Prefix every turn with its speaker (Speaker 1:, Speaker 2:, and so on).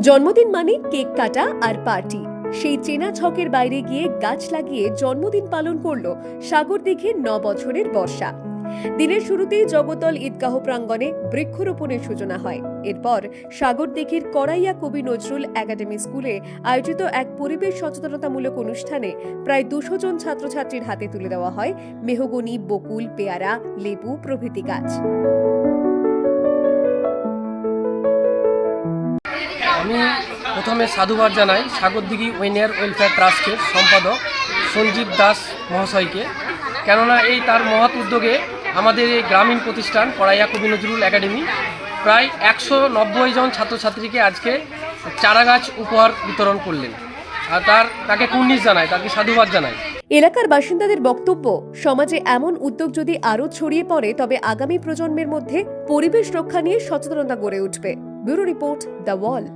Speaker 1: জন্মদিন মানে কেক কাটা আর পার্টি। সেই চেনা ছকের বাইরে গিয়ে গাছ লাগিয়ে জন্মদিন পালন করল সাগর দিঘির ন বছরের বর্ষা। দিনের শুরুতেই জগতল ঈদগাহ প্রাঙ্গণে বৃক্ষরোপণের সূচনা হয়। এরপর সাগর দিঘির করাইয়া কবি নজরুল একাডেমি স্কুলে আয়োজিত এক পরিবেশ সচেতনতামূলক অনুষ্ঠানে প্রায় দুশো জন ছাত্রছাত্রীর হাতে তুলে দেওয়া হয় মেহগনি, বকুল, পেয়ারা, লেবু প্রভৃতি গাছ।
Speaker 2: আমি প্রথমে সাধুবাদ জানাই সাগরদিঘি ওয়েনিয়ার ওয়েলফেয়ার ট্রাস্টের সম্পাদক সঞ্জীব দাস মহাশয়কে। কেননা এই তার মহৎ উদ্যোগে আমাদের এই গ্রামীণ প্রতিষ্ঠান পড়াইয়া কবি নজরুল একাডেমি প্রায় একশো নব্বই জন ছাত্রছাত্রীকে আজকে চারা গাছ উপহার বিতরণ করলেন। আর তার, তাকে কুর্নিশ জানায় তাকে সাধুবাদ জানায়
Speaker 1: এলাকার বাসিন্দাদের বক্তব্য, সমাজে এমন উদ্যোগ যদি আরও ছড়িয়ে পড়ে, তবে আগামী প্রজন্মের মধ্যে পরিবেশ রক্ষা নিয়ে সচেতনতা গড়ে উঠবে। Bureau report the Wall.